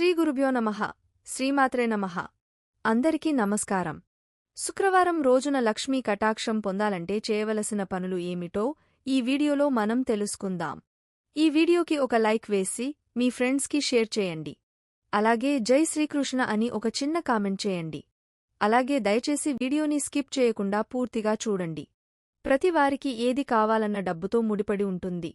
శ్రీ గురుభ్యో నమః శ్రీమాత్రే నమః. అందరికీ నమస్కారం. శుక్రవారం రోజున లక్ష్మీ కటాక్షం పొందాలంటే చేయవలసిన పనులు ఏమిటో ఈ వీడియోలో మనం తెలుసుకుందాం. ఈ వీడియోకి ఒక లైక్ వేసి మీ ఫ్రెండ్స్కి షేర్ చేయండి. అలాగే జై శ్రీకృష్ణ అని ఒక చిన్న కామెంట్ చేయండి. అలాగే దయచేసి వీడియోని స్కిప్ చేయకుండా పూర్తిగా చూడండి. ప్రతివారికి ఏది కావాలన్న డబ్బుతో ముడిపడి ఉంటుంది.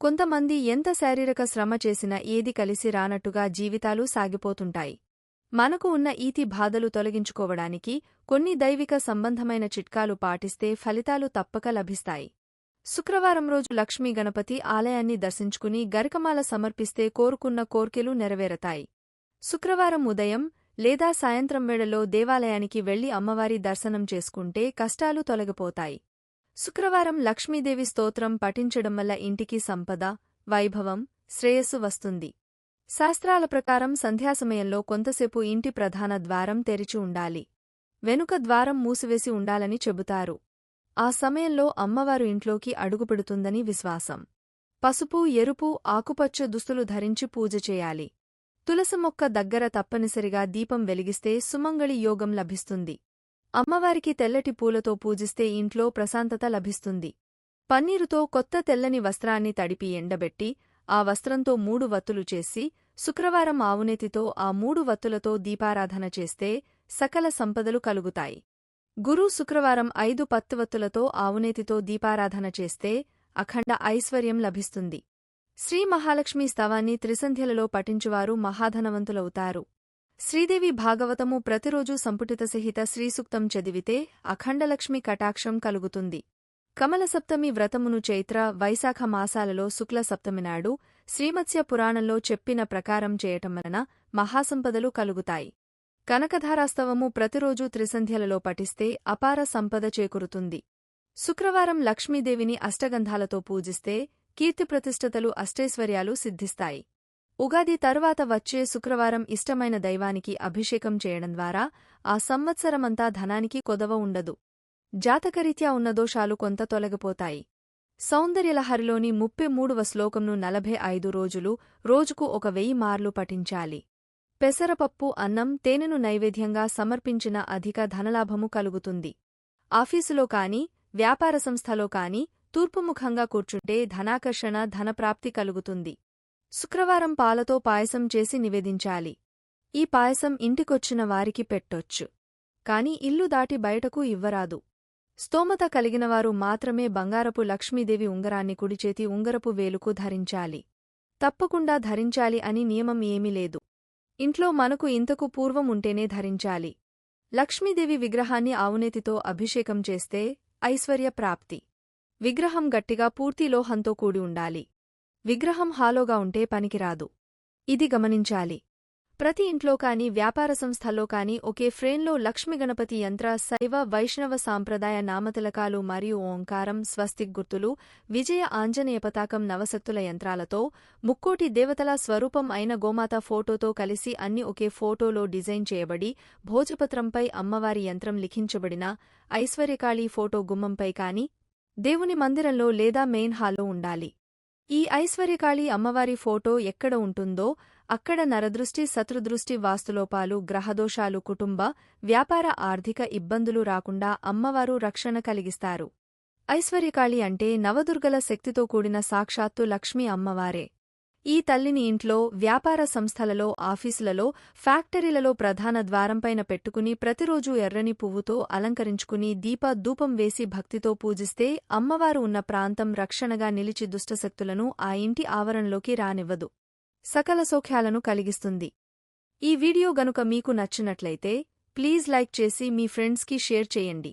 కొంతమంది ఎంత శారీరక శ్రమ చేసినా ఏది కలిసి రానట్టుగా జీవితాలు సాగిపోతుంటాయి. మనకు ఉన్న ఈతి బాధలు తొలగించుకోవడానికి కొన్ని దైవిక సంబంధమైన చిట్కాలు పాటిస్తే ఫలితాలు తప్పక లభిస్తాయి. శుక్రవారం రోజు లక్ష్మీ గణపతి ఆలయాన్ని దర్శించుకుని గరికమాల సమర్పిస్తే కోరుకున్న కోర్కెలు నెరవేరతాయి. శుక్రవారం ఉదయం లేదా సాయంత్రం వేళలో దేవాలయానికి వెళ్ళి అమ్మవారి దర్శనం చేసుకుంటే కష్టాలు తొలగిపోతాయి. శుక్రవారం లక్ష్మీదేవి స్తోత్రం పఠించడం వల్ల ఇంటికి సంపద వైభవం శ్రేయస్సు వస్తుంది. శాస్త్రాల ప్రకారం సంధ్యాసమయంలో కొంతసేపు ఇంటి ప్రధాన ద్వారం తెరిచి ఉండాలి. వెనుక ద్వారం మూసివేసి ఉండాలని చెబుతారు. ఆ సమయంలో అమ్మవారు ఇంట్లోకి అడుగుపెడుతుందని విశ్వాసం. పసుపు ఎరుపు ఆకుపచ్చ దుస్తులు ధరించి పూజ చేయాలి. తులసి మొక్క దగ్గర తప్పనిసరిగా దీపం వెలిగిస్తే సుమంగళి యోగం లభిస్తుంది. అమ్మవారికి తెల్లటి పూలతో పూజిస్తే ఇంట్లో ప్రశాంతత లభిస్తుంది. పన్నీరుతో కొత్త తెల్లని వస్త్రాన్ని తడిపి ఎండబెట్టి ఆ వస్త్రంతో మూడు వత్తులు చేసి శుక్రవారం ఆవునేతితో ఆ మూడు వత్తులతో దీపారాధన చేస్తే సకల సంపదలు కలుగుతాయి. గురు శుక్రవారం ఐదు పత్తువత్తులతో ఆవునేతితో దీపారాధన చేస్తే అఖండ ఐశ్వర్యం లభిస్తుంది. శ్రీ మహాలక్ష్మీ స్తవాన్ని త్రిసంధ్యలలో పఠించువారు మహాధనవంతులవుతారు. శ్రీదేవి భాగవతము ప్రతిరోజూ సంపుటిత సహిత శ్రీసూక్తం చదివితే అఖండలక్ష్మి కటాక్షం కలుగుతుంది. కమల సప్తమి వ్రతమును చైత్ర వైశాఖ మాసాలలో శుక్ల సప్తమి నాడు శ్రీమత్స్య పురాణంలో చెప్పిన ప్రకారం చేయటం వలన మహాసంపదలు కలుగుతాయి. కనకధారాస్తవము ప్రతిరోజూ త్రిసంధ్యలలో పఠిస్తే అపార సంపద చేకూరుతుంది. శుక్రవారం లక్ష్మీదేవిని అష్టగంధాలతో పూజిస్తే కీర్తిప్రతిష్ఠతలు అష్టైశ్వర్యాలు సిద్ధిస్తాయి. ఉగాది తరువాత వచ్చే శుక్రవారం ఇష్టమైన దైవానికి అభిషేకం చేయడం ద్వారా ఆ సంవత్సరమంతా ధనానికి కొదవ ఉండదు. జాతకరీత్యా ఉన్న దోషాలు కొంత తొలగిపోతాయి. సౌందర్యలహరిలోని ముప్పై మూడవ శ్లోకంను నలభై ఐదు రోజులు రోజుకు ఒక వెయ్యి మార్లు పఠించాలి. పెసరపప్పు అన్నం తేనెను నైవేద్యంగా సమర్పించిన అధిక ధనలాభము కలుగుతుంది. ఆఫీసులో కాని వ్యాపార సంస్థలో కాని తూర్పుముఖంగా కూర్చుంటే ధనాకర్షణ ధనప్రాప్తి కలుగుతుంది. శుక్రవారం పాలతో పాయసం చేసి నివేదించాలి. ఈ పాయసం ఇంటికొచ్చిన వారికి పెట్టొచ్చు. కాని ఇల్లు దాటి బయటకు ఇవ్వరాదు. స్తోమత కలిగినవారు మాత్రమే బంగారపు లక్ష్మీదేవి ఉంగరాన్ని కుడిచేతి ఉంగరపు వేలుకు ధరించాలి. తప్పకుండా ధరించాలి అని నియమం ఏమీ లేదు. ఇంట్లో మనకు ఇంతకు పూర్వం ఉంటేనే ధరించాలి. లక్ష్మీదేవి విగ్రహాన్ని ఆవునేతితో అభిషేకం చేస్తే ఐశ్వర్య ప్రాప్తి. విగ్రహం గట్టిగా పూర్తి లోహంతో కూడి ఉండాలి. విగ్రహం హాలోగా ఉంటే పనికిరాదు. ఇది గమనించాలి. ప్రతి ఇంట్లో కాని వ్యాపార సంస్థల్లో కాని ఒకే ఫ్రేన్లో లక్ష్మీగణపతి యంత్ర శైవ వైష్ణవ సాంప్రదాయ నామతిలకాలు మరియు ఓంకారం స్వస్తిక్ గుర్తులు విజయ ఆంజనేయ పతాకం నవశక్తుల యంత్రాలతో ముక్కోటి దేవతల స్వరూపం అయిన గోమాత ఫోటోతో కలిసి అన్ని ఒకే ఫోటోలో డిజైన్ చేయబడి భోజపత్రంపై అమ్మవారి యంత్రం లిఖించబడిన ఐశ్వర్యకాళీ ఫోటో గుమ్మంపై కాని దేవుని మందిరంలో లేదా మెయిన్ హాల్లో ఉండాలి. ఈ ఐశ్వర్యకాళి అమ్మవారి ఫోటో ఎక్కడ ఉంటుందో అక్కడ నరదృష్టి శత్రుదృష్టి వాస్తులోపాలు గ్రహదోషాలు కుటుంబ వ్యాపార ఆర్థిక ఇబ్బందులు రాకుండా అమ్మవారు రక్షణ కలిగిస్తారు. ఐశ్వర్యకాళి అంటే నవదుర్గల శక్తితో కూడిన సాక్షాత్తు లక్ష్మీ అమ్మవారే. ఈ తల్లిని ఇంట్లో వ్యాపార సంస్థలలో ఆఫీసులలో ఫ్యాక్టరీలలో ప్రధాన ద్వారంపైన పెట్టుకుని ప్రతిరోజూ ఎర్రని పువ్వుతో అలంకరించుకుని దీప ధూపం వేసి భక్తితో పూజిస్తే అమ్మవారు ఉన్న ప్రాంతం రక్షణగా నిలిచి దుష్టశక్తులను ఆ ఇంటి ఆవరణలోకి రానివ్వదు. సకల సౌఖ్యాలను కలిగిస్తుంది. ఈ వీడియో గనుక మీకు నచ్చినట్లయితే ప్లీజ్ లైక్ చేసి మీ ఫ్రెండ్స్కి షేర్ చేయండి.